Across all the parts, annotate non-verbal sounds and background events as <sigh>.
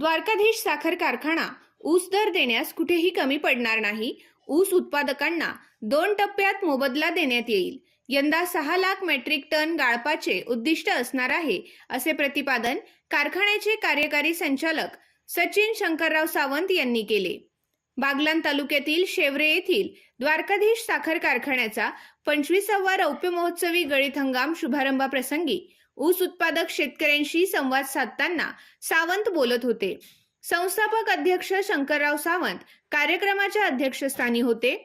द्वारकाधीश साखर कारखाना ऊस दर देण्यास कुठेही कमी पडणार नाही. ऊस उत्पादकांना दोन टप्प्यात मोबदला देण्यात येईल. यंदा सहा लाख मेट्रिक टन गाळपाचे उद्दिष्ट असणार आहे असे प्रतिपादन कारखान्याचे कार्यकारी संचालक सचिन शंकरराव सावंत यांनी केले. बागलान तालुक्यातील शेवरे येथील द्वारकाधीश साखर कारखान्याचा पंचवीसावा रौप्य महोत्सवी गळीत हंगाम शुभारंभाप्रसंगी ऊस उत्पादक शेतकऱ्यांशी संवाद साधताना सावंत बोलत होते. संस्थापक अध्यक्ष शंकरराव सावंत कार्यक्रमाच्या अध्यक्षस्थानी होते.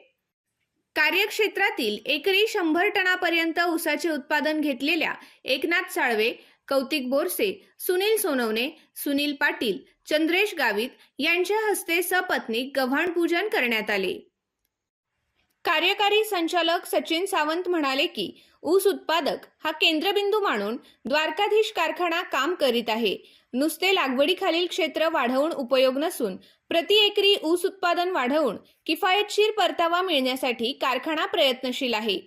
कार्यक्षेत्रातील एकरी शंभर टनापर्यंत ऊसाचे उत्पादन घेतलेल्या एकनाथ साळवे कौतिक बोरसे सुनील सोनवणे सुनील पाटील चंद्रेश गावित यांच्या हस्ते सपत्नीक गव्हाण पूजन करण्यात आले. कार्यकारी संचालक सचिन सावंत म्हणाले की ऊस उत्पादक हा केंद्रबिंदू मानून द्वारकाधीश कारखाना काम करीत आहे. नुसते लागवडीखालील क्षेत्र वाढवून उपयोग नसून प्रति एकरी ऊस उत्पादन वाढवून किफायतशीर परतावा मिळण्यासाठी कारखाना प्रयत्नशील आहे.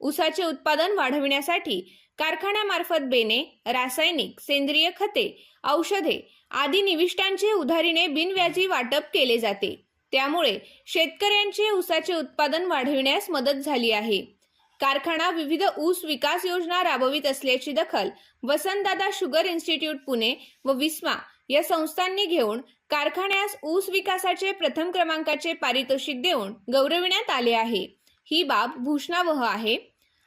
ऊसाचे उत्पादन वाढविण्यासाठी कारखान्यामार्फत बेने रासायनिक सेंद्रिय खते औषधे आदी निविष्टांचे उधारीने बिनव्याजी वाटप केले जाते. त्यामुळे शेतकऱ्यांचे ऊसाचे उत्पादन वाढविण्यास मदत झाली आहे. कारखाना विविध ऊस विकास योजना राबवित असल्याची दखल वसंतदादा शुगर इन्स्टिट्यूट पुणे व विस्मा या संस्थांनी घेऊन कारखान्यास ऊस विकासाचे प्रथम क्रमांकाचे पारितोषिक देऊन गौरविण्यात आले आहे. ही बाब भूषणावह आहे.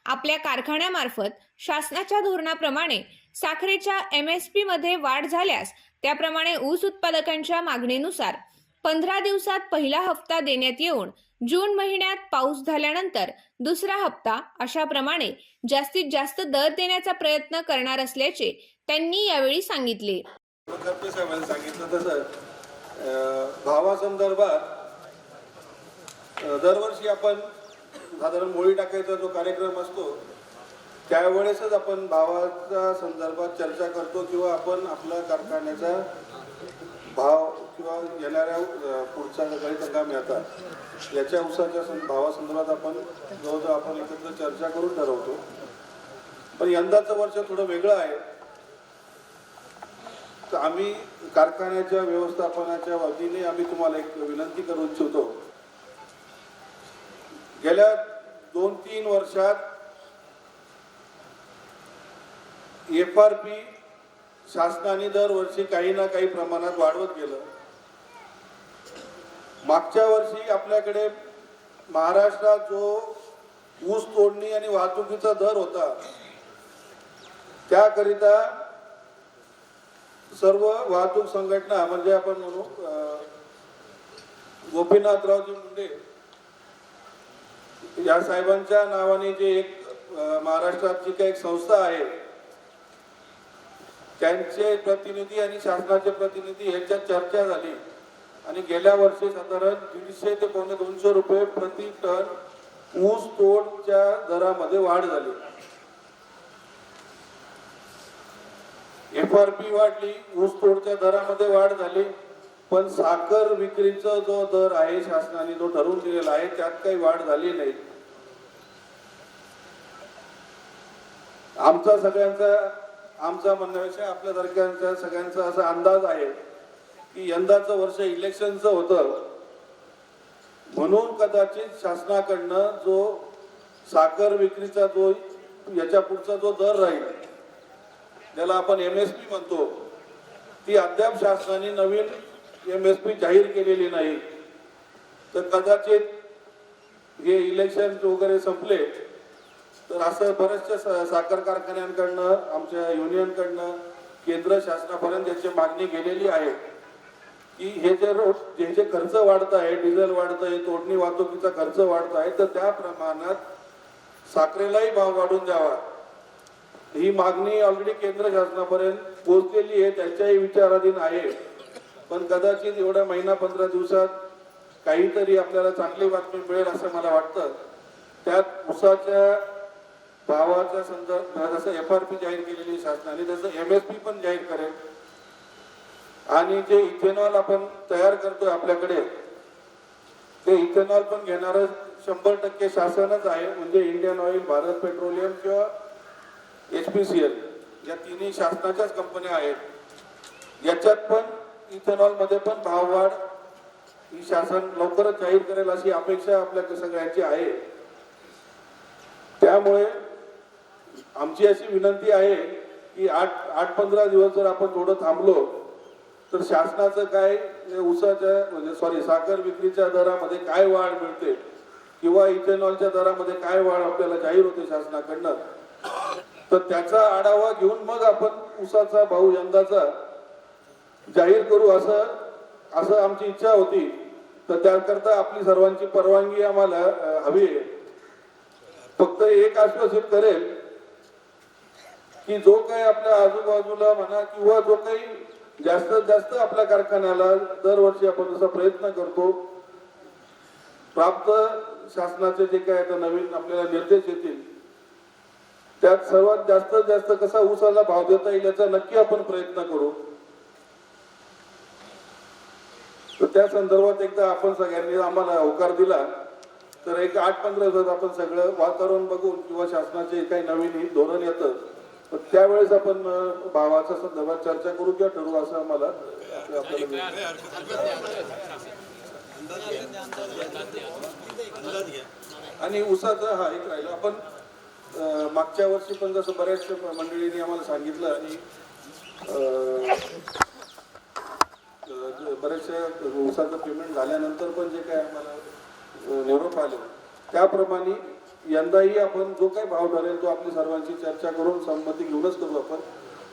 आपल्या कारखान्यामार्फत शासनाच्या धोरणाप्रमाणे साखरेच्या एम एस पी मध्ये वाढ झाल्यास त्याप्रमाणे ऊस उत्पादकांच्या मागणीनुसार पंधरा दिवसात पहिला हप्ता देण्यात येऊन जून महिन्यात पाऊस झाल्यानंतर दुसरा हप्ता अशाप्रमाणे जास्तीत जास्त दर देण्याचा प्रयत्न करणार असल्याचे त्यांनी यावेळी सांगितले. सांगितलं तसं भावासंदर्भात दरवर्षी आपण साधारण मोळी टाकायचा जो कार्यक्रम असतो त्यावेळेसच आपण भावाच्या संदर्भात चर्चा करतो किंवा आपण आपल्या कारखान्याचा भाव किंवा येणाऱ्या पुढच्या पुढचा गळीत हंगाम येतात याच्या उसाच्या भावासंदर्भात आपण जवळजवळ आपण एकत्र चर्चा करून ठरवतो. पण यंदाचं वर्ष थोडं वेगळं आहे. तर आम्ही कारखान्याच्या व्यवस्थापनाच्या वतीने आम्ही तुम्हाला एक विनंती करू इच्छितो. गेल्या दोन तीन वर्षात एफ आर पी शासनाने दरवर्षी काही ना काही प्रमाणात वाढवत गेलं. मागच्या वर्षी आपल्याकडे महाराष्ट्रात जो ऊस तोडणी आणि वाहतुकीचा दर होता त्याकरिता सर्व वाहतूक संघटना म्हणजे आपण म्हणू गोपीनाथरावजी मुंडे या साहेबांच्या नावाने जे एक महाराष्ट्रात जी काही संस्था आहे त्यांचे प्रतिनिधी आणि शासनाचे प्रतिनिधी यांच्यात चर्चा झाली. आणि गेल्या वर्षी साधारण दीडशे ते पावणे दोनशे रुपये प्रति टन ऊस तोडच्या दरामध्ये वाढ झाली. एफ आर पी वाढली ऊस तोडच्या दरामध्ये वाढ झाली. पण साखर विक्रीचा जो दर आहे शासनाने जो ठरवून दिलेला आहे त्यात काही वाढ झाली नाही. आमचा सगळ्यांचा आमचा म्हणण्यापेक्षा आपल्यासारख्यांचा सगळ्यांचा असा अंदाज आहे की यंदाचं वर्ष इलेक्शनचं होतं. म्हणून कदाचित शासनाकडनं जो साखर विक्रीचा जो याच्या पुढचा जो दर राहील ज्याला आपण एम एस पी म्हणतो ती अद्याप शासनाने नवीन एम एस पी जाहीर केलेली नाही. तर कदाचित हे इलेक्शन वगैरे संपले तर असं बऱ्याचशा साखर कारखान्यांकडनं आमच्या युनियनकडनं केंद्र शासनापर्यंत याची मागणी गेलेली आहे की हे जे रोड जे जे खर्च वाढत आहे डिझेल वाढत आहे तोडणी वाहतुकीचा खर्च वाढत आहे तर त्या प्रमाणात साखरेलाही भाव वाढून द्यावा ही मागणी ऑलरेडी केंद्र शासनापर्यंत पोहोचलेली आहे त्यांच्याही विचाराधीन आहे. पण कदाचित एवढ्या महिना पंधरा दिवसात काहीतरी आपल्याला चांगली बातमी मिळेल असं मला वाटतं. त्यात उसाच्या भावाचा संदर्भ जसं एफ आर पी जाहीर केलेली शासनाने तसं एम एस पी पण जाहीर करेल. आणि जे इथेनॉल आपण तयार करतोय आपल्याकडे ते इथेनॉल पण घेणार शंभर टक्के शासनच आहे म्हणजे इंडियन ऑइल भारत पेट्रोलियम किंवा एच पी सी एल या तिन्ही शासनाच्याच कंपन्या आहेत. याच्यात पण इथेनॉलमध्ये पण भाववाढ ही शासन लवकरच जाहीर करेल अशी अपेक्षा आपल्या सगळ्यांची आहे. त्यामुळे आमची अशी विनंती आहे की आठ आठ पंधरा दिवस जर आपण थोडं थांबलो तर शासनाचं काय ऊसाच्या म्हणजे सॉरी साखर विक्रीच्या दरामध्ये काय वाढ मिळते किंवा इथेनॉलच्या दरामध्ये काय वाढ आपल्याला जाहीर होते शासनाकडनं तर त्याचा आढावा घेऊन मग आपण ऊसाचा भाऊ यंदाचा जाहीर करू असं असं आमची इच्छा होती. तर त्याकरता आपली सर्वांची परवानगी आम्हाला हवी आहे. फक्त एक आश्वासित करेल की जो काही आपल्या आजूबाजूला म्हणा किंवा जो काही जास्तीत जास्त आपल्या कारखान्याला दरवर्षी आपण जसा प्रयत्न करतो प्राप्त शासनाचे जे काय आता नवीन आपल्याला निर्देश येतील त्यात सर्वात जास्तीत जास्त कसा ऊसाला भाव देता येईल याचा नक्की आपण प्रयत्न करू. तर त्या संदर्भात एकदा आपण सगळ्यांनी आम्हाला होकार दिला. तर एक आठ पंधरा दिवसात आपण सगळं वातावरण बघून किंवा शासनाचे काही नवीन धोरण येतं तर त्यावेळेस आपण भावाच्या संदर्भात चर्चा करू किंवा ठरवू असं आम्हाला आणि उसाचा हा एक राहिला. आपण मागच्या वर्षी पण जसं बऱ्याच मंडळींनी आम्हाला सांगितलं आणि बऱ्याचशा उसाचं पेमेंट झाल्यानंतर पण जे काय आम्हाला निरोप आले त्याप्रमाणे यंदाही आपण जो काही भाव ठरेल तो आपली सर्वांची चर्चा करून संमती घेऊनच करू आपण.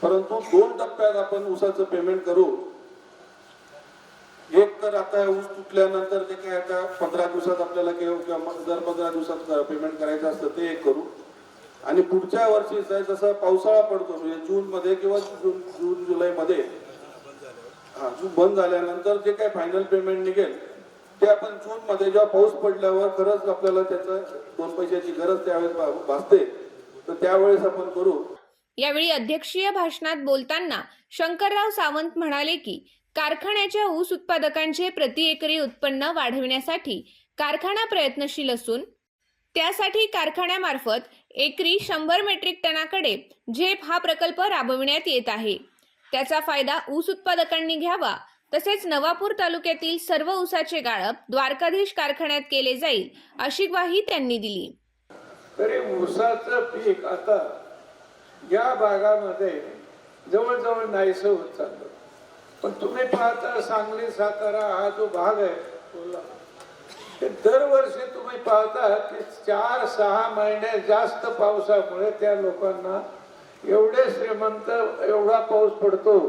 परंतु दोन टप्प्यात आपण उसाचं पेमेंट करू. एक तर आता ऊस तुटल्यानंतर जे काय आता पंधरा दिवसात आपल्याला किंवा दर पंधरा दिवसात पेमेंट करायचं असतं ते एक करू. आणि पुढच्या वर्षी जसा पावसाळा पडतो म्हणजे जून मध्ये किंवा जून जून जुलै मध्ये हा जून बंद झाल्यानंतर जे काय फायनल पेमेंट निघेल ते आपण जून मध्ये जेव्हा पाऊस पडल्यावर खरंच आपल्याला त्याचं दोन पैशाची गरज त्यावेळेस भासते तर त्यावेळेस आपण करू. यावेळी अध्यक्षीय भाषणात बोलताना शंकरराव सावंत म्हणाले की कारखान्याच्या ऊस उत्पादकांचे प्रति एकरी उत्पन्न वाढविण्यासाठी कारखाना प्रयत्नशील असून त्यासाठी कारखान्यामार्फत एकरी शंभर मेट्रिक टनाकडे झेप हा प्रकल्प राबविण्यात येत आहे. त्याचा फायदा ऊस उत्पादकांनी घ्यावा तसेच नवापूर तालुक्यातील सर्व ऊसाचे गाळप द्वारकाधीश कारखान्यात केले जाईल अशी ग्वाही त्यांनी दिली. तरी ऊसाचं पीक आता या भागामध्ये जवळजवळ नाहीसं होत चाललं. पण तुम्ही पाहता सांगली सातारा हा जो भाग आहे ते दरवर्षी तुम्ही पाहता की चार सहा महिने जास्त पावसामुळे त्या लोकांना एवढे श्रीमंत एवढा पाऊस पडतो.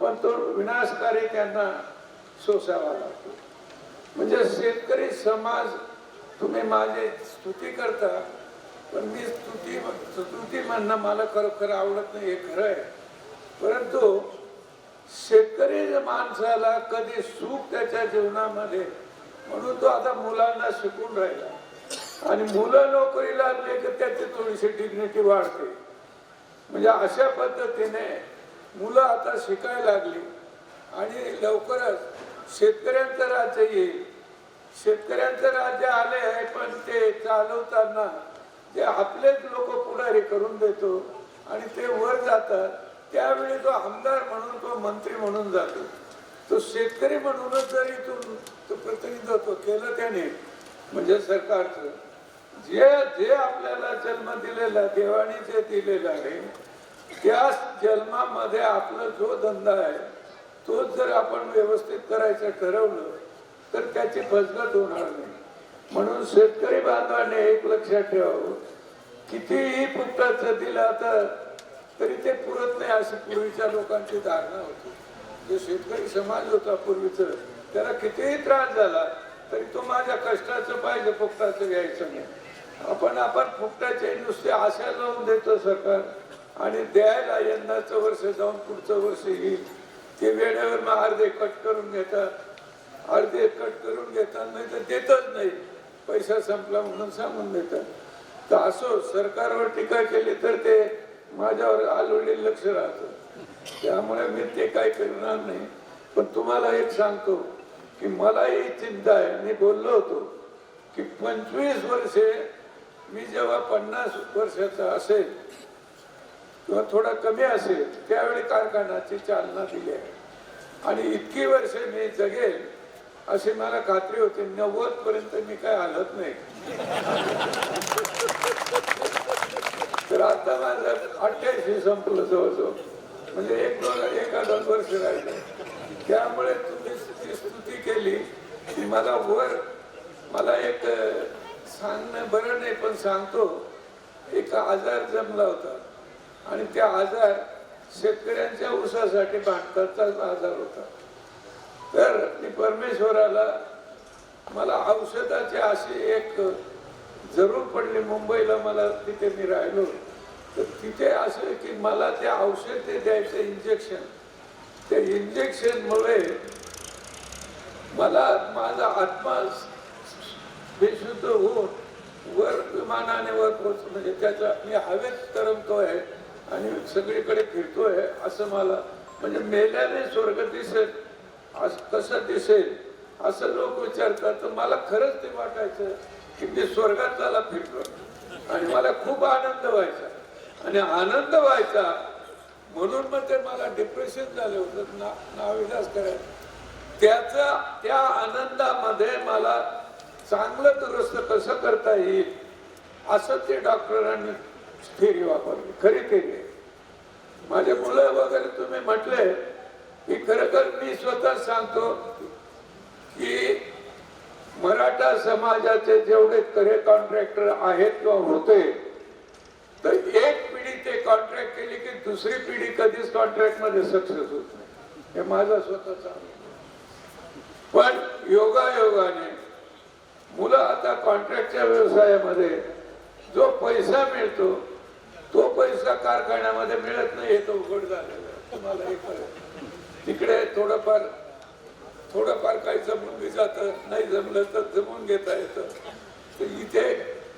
पण तो विनाशकारी त्यांना सोसावा लागतो. म्हणजे शेतकरी समाज तुम्ही माझे स्तुती करता पण मी स्तुती स्तुती म्हणणं मला खरोखर आवडत नाही हे खरं आहे. परंतु शेतकरी माणसाला कधी सुख त्याच्या जीवनामध्ये म्हणून तो आता मुलांना शिकून राहिला. आणि मुलं नोकरीला लागले की त्याची थोडीशी डिग्निटी वाढते. म्हणजे अशा पद्धतीने मुलं आता शिकायला लागली. आणि लवकरच शेतकऱ्यांचं राज्य येईल. शेतकऱ्यांचं राज्य आले आहे पण ते चालवताना जे आपलेच लोक पुढारी करून देतो आणि ते वर जातात त्यावेळी तो आमदार म्हणून तो मंत्री म्हणून जातो. तो शेतकरी म्हणूनच जरी इथून तो प्रतिनिधित्व केलं त्याने म्हणजे सरकारचं. जे जे आपल्याला जन्म दिलेला देवाणीचे जे आहे त्या जन्मामध्ये आपला जो धंदा आहे तोच जर आपण व्यवस्थित करायचं ठरवलं तर त्याची फसगत होणार नाही. म्हणून शेतकरी बांधवाने एक लक्षात ठेवावं. कितीही फुकटाचं दिलं तर तरी ते पुरत नाही अशी पूर्वीच्या लोकांची धारणा होती. जो शेतकरी समाज होता पूर्वीच त्याला कितीही त्रास झाला तरी तो माझ्या कष्टाचं पाहिजे फुकटाचं घ्यायचं नाही. आपण आपण फुकटाचे नुसते आशा लावून देतो सरकार. आणि द्यायला यंदाचं वर्ष जाऊन पुढचं वर्ष येईल. ते वेळेवर मग अर्धे कट करून घेतात. अर्धे कट करून घेतात नाही तर देतच नाही. पैसा संपला म्हणून सांगून देतात. तर असो सरकारवर टीका केली तर ते माझ्यावर आलोडे लक्ष राहतं. त्यामुळे मी ते काही करणार नाही. पण तुम्हाला एक सांगतो की मलाही चिंता आहे. मी बोललो होतो की पंचवीस वर्षे मी जेव्हा पन्नास वर्षाचा असेल किंवा थोडा कमी असेल त्यावेळी कारखानाची चालना दिली आहे. आणि इतकी वर्ष मी जगेल अशी मला खात्री होती नव्वद पर्यंत मी काय हलत नाही. तर आता माझं अठ्ठ्याऐंशी संपलं जवळजवळ. म्हणजे एक दोन एका दोन वर्ष राहिले. त्यामुळे तुम्ही ती स्तुती केली की मला वर मला एक सांगणं बरं नाही पण सांगतो. एक आजार जमला होता. आणि त्या आजार शेतकऱ्यांच्या उसासाठी भारताचाच आजार होता तर मी परमेश्वराला मला औषधाची अशी एक जरूर पडली मुंबईला मला तिथे मी राहिलो. तर तिथे असं की मला ते औषध ते द्यायचं इंजेक्शन त्या इंजेक्शनमुळे मला माझा आत्मा बेशुद्ध होऊन वर विमानाने वर पोहोच म्हणजे त्याचा मी हवेत आहे आणि सगळीकडे फिरतोय असं मला म्हणजे मेल्याने स्वर्ग दिसेल कसं दिसेल असं लोक विचारतात. तर मला खरंच ते वाटायचं की मी स्वर्गात त्याला फिरतो आणि मला खूप आनंद व्हायचा. आणि आनंद व्हायचा म्हणून मग ते मला डिप्रेशन झालं होतं. ना नाविलास करायचं. त्याचा त्या आनंदामध्ये मला चांगलं दुरुस्त कसं करता येईल असं ते डॉक्टरांनी थिअरी वापरली खरी थिअरी माझे मुलं वगैरे तुम्ही म्हटले की खरं मी स्वतः सांगतो की मराठा समाजाचे जेवढे खरे कॉन्ट्रॅक्टर आहेत किंवा होते तर एक पिढी ते कॉन्ट्रॅक्ट केली की दुसरी पिढी कधीच कॉन्ट्रॅक्टमध्ये सक्सेस होत नाही. हे माझा स्वतःचा पण योगायोगाने मुलं आता कॉन्ट्रॅक्टच्या व्यवसायामध्ये जो पैसा मिळतो तो पैसा कारखान्यामध्ये मिळत नाही हे तो उघड झालेलं तुम्हाला हे कळेल. तिकडे थोडंफार थोडंफार काही जमून बी जातं नाही जमलं तर जमून घेता येतं. तर इथे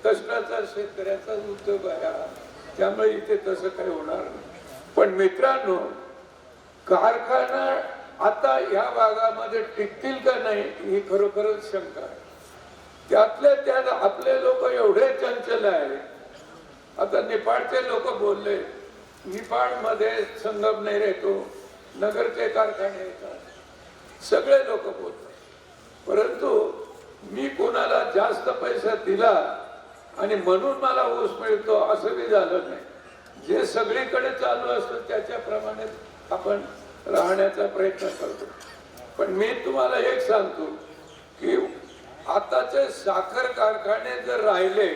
कष्टाचा शेतकऱ्याचा उद्योग आहे त्यामुळे इथे तसं काही होणार नाही. पण मित्रांनो कारखाना आता या भागामध्ये टिकतील का नाही ही खरोखरच शंका आहे. त्यातले त्यात आपले लोक एवढे चंचल आहे आता नेपाळचे लोक बोलले निपाळमध्ये संगमनेर येतो नगरचे कारखाने येतात. सगळे लोक बोलतात. परंतु मी कोणाला जास्त पैसा दिला आणि म्हणून मला ऊस मिळतो असं बी झालं नाही. जे सगळीकडे चालू असतं त्याच्याप्रमाणे आपण राहण्याचा प्रयत्न करतो. पण मी तुम्हाला एक सांगतो की आताचे साखर कारखाने जर राहिले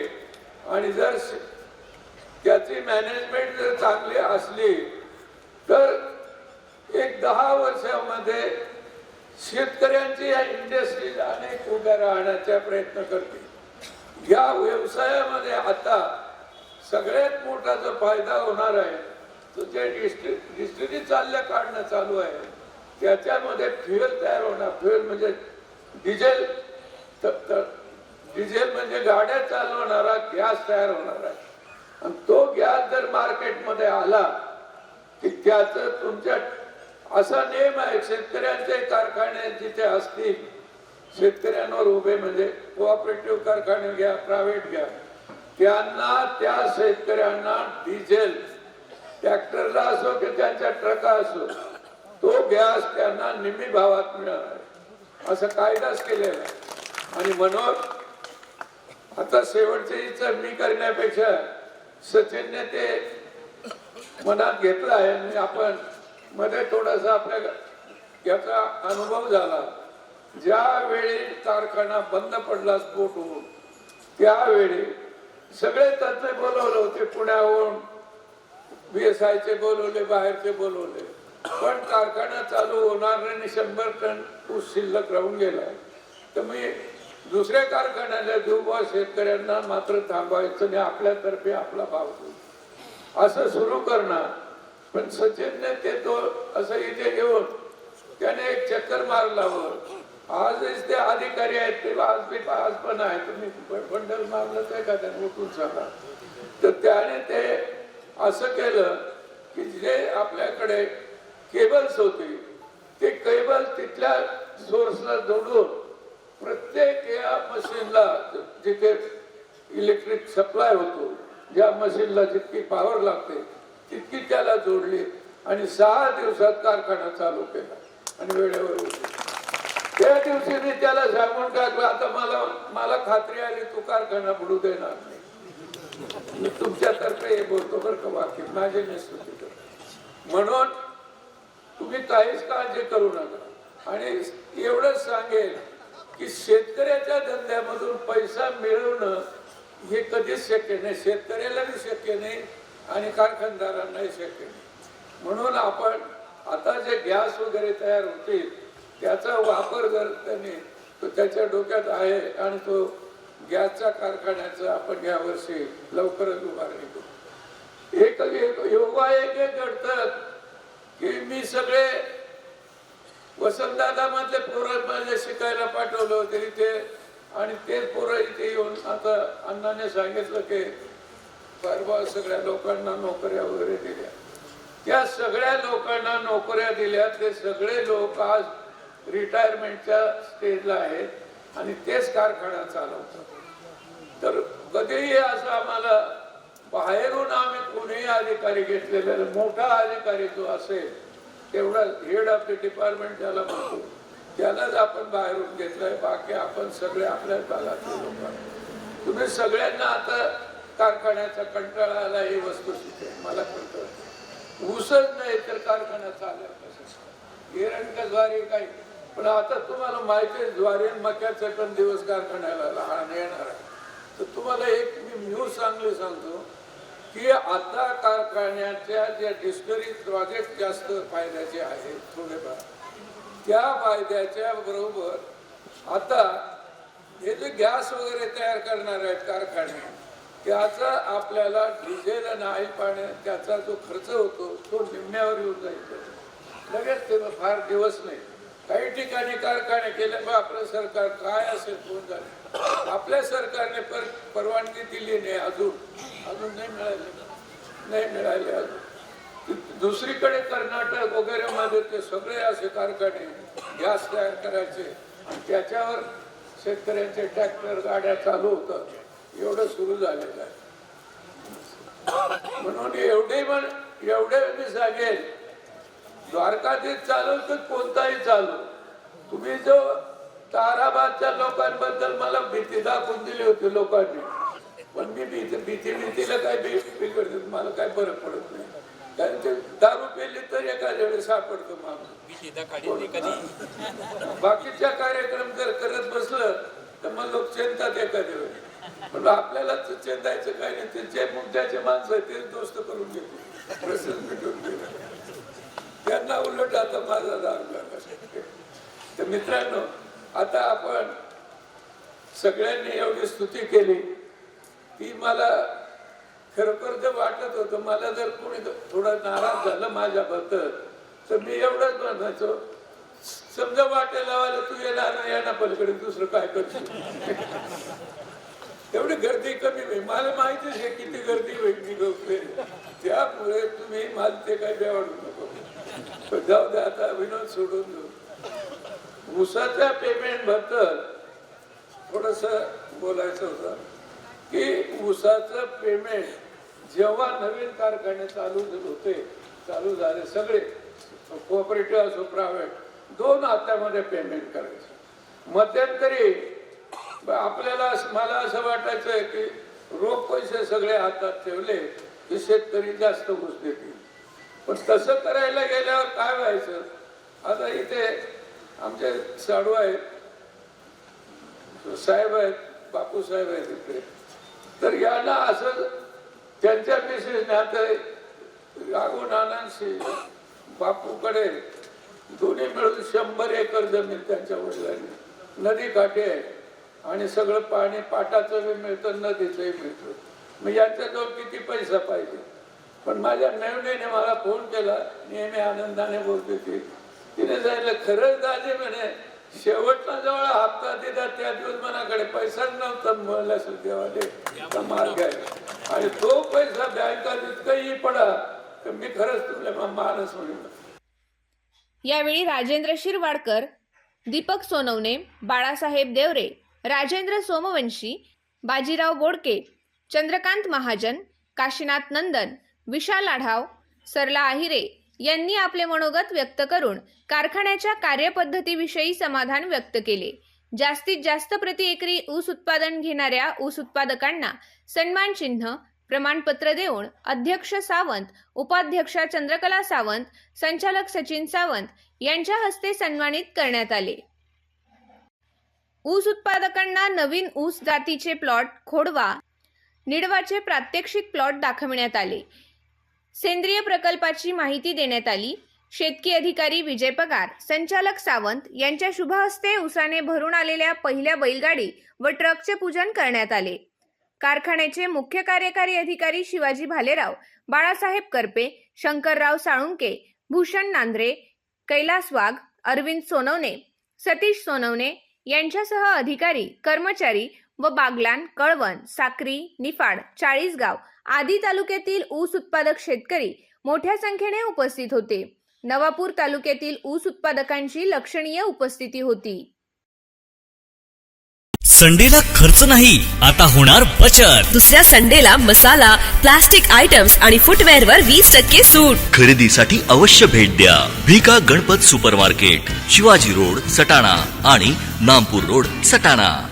आणि जर त्याची मॅनेजमेंट जर चांगली असली तर एक दहा वर्षामध्ये शेतकऱ्यांची या इंडस्ट्रीज अनेक उभ्या राहण्याचा प्रयत्न करते या व्यवसायामध्ये आता सगळ्यात मोठा जो फायदा होणार आहे तो जे डिस्ट्री चालल्या काढणं चालू आहे त्याच्यामध्ये फ्युएल तयार होणार. फ्युएल म्हणजे डिझेल तर डिझेल म्हणजे गाड्या चालवणारा गॅस तयार होणार. आहे आणि तो गॅस जर मार्केटमध्ये आला की त्याचं तुमच्या असा नियम आहे शेतकऱ्यांचे कारखाने जिथे असतील शेतकऱ्यांवर उभे म्हणजे कोऑपरेटिव्ह कारखाने घ्या प्रायव्हेट घ्या. त्यांना त्या शेतकऱ्यांना डिझेल ट्रॅक्टरला असो की त्यांच्या ट्रका असो तो गॅस त्यांना निम्मी भावात मिळणार आहे. असं कायदाच केलेला आहे. आणि म्हणून आता शेवटची चढणी करण्यापेक्षा सचिनने ते मनात घेतलं आहे आणि आपण मध्ये थोडासा आपल्या याचा अनुभव झाला. ज्यावेळी कारखाना बंद पडला स्फोट होऊन त्यावेळी सगळे तज्ञ बोलवले होते. पुण्याहून बी एस आयचे बोलवले बाहेरचे बोलवले. पण कारखाना चालू होणार नाही आणि शंभर टन ऊस शिल्लक राहून गेला. तर मी दुसऱ्या कारखान्याला देऊ शेतकऱ्यांना मात्र थांबवायचं आणि आपल्यातर्फे आपला भाव देऊ. असं सुरू करणार. पण सचिनने ते तो असं इथे घेऊन त्याने एक चक्कर मारल्यावर आजच ते अधिकारी आहेत ते आज बी आज पण आहे. तुम्ही बंडल मारलं ते का त्याने उठून सांगा. तर त्याने ते असं केलं की जे आपल्याकडे केबल्स होते ते केबल तिथल्या सोर्सला जोडून प्रत्येक या मशीनला जिथे इलेक्ट्रिक सप्लाय होतो ज्या मशीनला जितकी पॉवर लागते तितकी त्याला जोडली आणि सहा दिवसात कारखाना चालू केला आणि वेळेवर त्या दिवशी मी त्याला सांगून टाकलं आता मला मला खात्री आली तू कारखाना बुडू देणार नाही. मी तुमच्यातर्फे हे बोलतो बरं का वाक्य माझे निस्तुती म्हणून तुम्ही काहीच काळजी करू नका. आणि एवढंच सांगेल की शेतकऱ्याच्या धंद्यामधून पैसा मिळवणं हे कधीच शक्य नाही. शेतकऱ्यालाही शक्य नाही आणि कारखानदारांनाही शक्य नाही. म्हणून आपण आता जे गॅस वगैरे तयार होतील त्याचा वापर जर त्यांनी तो त्याच्या डोक्यात आहे आणि तो गॅसच्या कारखान्याचा आपण यावर्षी लवकरच उभारणी करू. एक योगा एक एक घडतात की मी सगळे वसंतदादा मधले पोरं माझे शिकायला पाठवलं होते इथे. आणि तेच पोरं इथे येऊन आता अण्णाने सांगितलं की परवा सगळ्या लोकांना नोकऱ्या वगैरे दिल्या. त्या सगळ्या लोकांना नोकऱ्या दिल्या. ते सगळे लोक आज रिटायरमेंटच्या स्टेजला आहेत आणि तेच कारखाना चालवतात. तर कधीही असं आम्हाला बाहेरून आम्ही कोणीही अधिकारी घेतलेला मोठा अधिकारी जो असेल तेवढा हेड ऑफ द डिपार्टमेंट ज्याला म्हणतो. त्यालाच आपण बाहेरून घेतलंय. बाकी आपण सगळे आपल्या काळातले लोक तुम्ही सगळ्यांना आता कारखान्याचा कंटाळा आला ही वस्तू आहे मला कळतं ऊसच नाही तर कारखाना चालेल कसं गिरण ज्वारी काही. पण आता तुम्हाला माहिती आहे ज्वारी मक्याचा पण दिवस कारखान्याला लहान येणार आहे. तर तुम्हाला एक मी न्यूज चांगली सांगतो. की आता कारखान्याच्या ज्या डिस्टरी प्रोजेक्ट जास्त फायद्याचे आहेत थोडेफार त्या फायद्याच्या बरोबर आता हे जे गॅस वगैरे तयार करणार आहेत कारखाने त्याचा आपल्याला डिझेल नाही पाण्या त्याचा जो खर्च होतो तो निम्म्यावर येऊन जाईल. लगेच ते फार दिवस नाही. काही ठिकाणी कारखाने केले मग आपलं सरकार काय असेल कोण झाले आपल्या सरकारने पर परवानगी दिली नाही अजून. अजून नाही मिळाली. नाही मिळाले अजून. दुसरीकडे कर्नाटक वगैरे मध्ये ते सगळे असे कारखाने गॅस तयार करायचे. त्याच्यावर शेतकऱ्यांचे ट्रॅक्टर गाड्या चालू होतात एवढं सुरू झालेलं आहे. म्हणून एवढे पण एवढे मी सांगेल द्वारकाधीश चालू तर कोणताही चालू तुम्ही जो ताराबादच्या लोकांबद्दल मला भीती दाखवून दिली होती लोकांनी. पण मी भीती भीती भीतीला काय बिघडत मला काय फरक पडत नाही. कारण ते दारू पेली तर एखाद्या वेळेस सापडतो माणूस. बाकीच्या कार्यक्रम जर करत बसलं तर मग लोक चिंतात एखाद्या वेळी पण आपल्याला चिंतायचं काही नाही. ते जे मुद्द्याचे माणसं आहेत ते दोस्त करून घेते प्रश्न मिटून त्यांना उलट आता माझा लागला. तर मित्रांनो आता आपण सगळ्यांनी एवढी स्तुती केली ती मला खरोखर जर वाटत होतं मला जर कोणी थोडं नाराज झालं माझ्याबद्दल तर मी एवढंच म्हणायचो समजा वाटेल लावायला तू येणार नाही येणार पलीकडे दुसरं काय करतो <laughs> एवढी गर्दी कमी होईल. मला माहितीच आहे किती गर्दी होईल मी गवते त्यामुळे तुम्ही मला ते काही बेवाडू नको. पण जाऊ दे आता विनोद सोडून उसाचा पेमेंटबद्दल थोडस बोलायचं होतं की उसाचं पेमेंट जेव्हा नवीन कारखाने चालू होते चालू झाले सगळे कोऑपरेटिव्ह असो प्रायव्हेट दोन हातामध्ये पेमेंट करायचं. मध्यंतरी आपल्याला असं- मला असं वाटायचं की रोख पैसे सगळे हातात ठेवले की शेतकरी जास्त घुस देतील. पण तसं करायला गेल्यावर काय व्हायचं? आता इथे आमचे साडू आहेत. साहेब आहेत बापू साहेब आहेत इकडे. तर यांना असं त्यांच्या मिसेसने आहे राघू नानांशी बापूकडे दोन्ही मिळून शंभर एकर जमीन त्यांच्या वडिलांनी. नदी काठी आहे आणि सगळं पाणी पाटाचं बी मिळतं नदीचंही मिळतं. मग यांच्याजवळ किती पैसा पाहिजे? पण माझ्या मेवणीने मला फोन केला नेहमी आनंदाने बोलते ती तिने सांगितलं खरंच दाजी म्हणे शेवटला जवळ हप्ता दिला त्या दिवस मनाकडे पैसाच नव्हता म्हणलं असेल मार्ग आहे. आणि तो पैसा बँकात इतकंही पडा तर मी खरंच तुला मानस म्हणून. यावेळी राजेंद्र शिरवाडकर दीपक सोनवणे बाळासाहेब देवरे राजेंद्र सोमवंशी बाजीराव बोडके चंद्रकांत महाजन काशीनाथ नंदन विशाल आढाव सरला आहिरे यांनी आपले मनोगत व्यक्त करून कारखान्याच्या कार्यपद्धतीविषयी समाधान व्यक्त केले. जास्तीत जास्त प्रति एकरी ऊस उत्पादन घेणाऱ्या ऊस उत्पादकांना सन्मान चिन्ह प्रमाणपत्र देऊन अध्यक्ष सावंत उपाध्यक्षा चंद्रकला सावंत संचालक सचिन सावंत यांच्या हस्ते सन्मानित करण्यात आले. ऊस उत्पादकांना नवीन ऊस जातीचे प्लॉट खोडवा निडवाचे प्रात्यक्षिक प्लॉट दाखविण्यात आले. सेंद्रिय प्रकल्पाची माहिती देण्यात आली. शेतकी अधिकारी विजय पगार संचालक सावंत यांच्या शुभ हस्ते उसाने भरून आलेल्या पहिल्या बैलगाडी व ट्रकचे पूजन करण्यात आले. कारखान्याचे मुख्य कार्यकारी अधिकारी शिवाजी भालेराव बाळासाहेब करपे शंकरराव साळुंके भूषण नांद्रे कैलास वाघ अरविंद सोनवणे सतीश सोनवणे यांच्यासह अधिकारी कर्मचारी व बागलान कळवण साक्री निफाड चाळीसगाव आदी तालुक्यातील ऊस उत्पादक शेतकरी मोठ्या संख्येने उपस्थित होते. नवापूर तालुक्यातील ऊस उत्पादकांची लक्षणीय उपस्थिती होती. संडेला खर्च नाही आता होणार बचत. दुसऱ्या संडेला मसाला प्लास्टिक आयटम्स आणि फुटवेअरवर वीस टक्के सूट. खरेदीसाठी अवश्य भेट द्या. भिका गणपत सुपरमार्केट शिवाजी रोड सटाणा आणि नामपूर रोड सटाणा.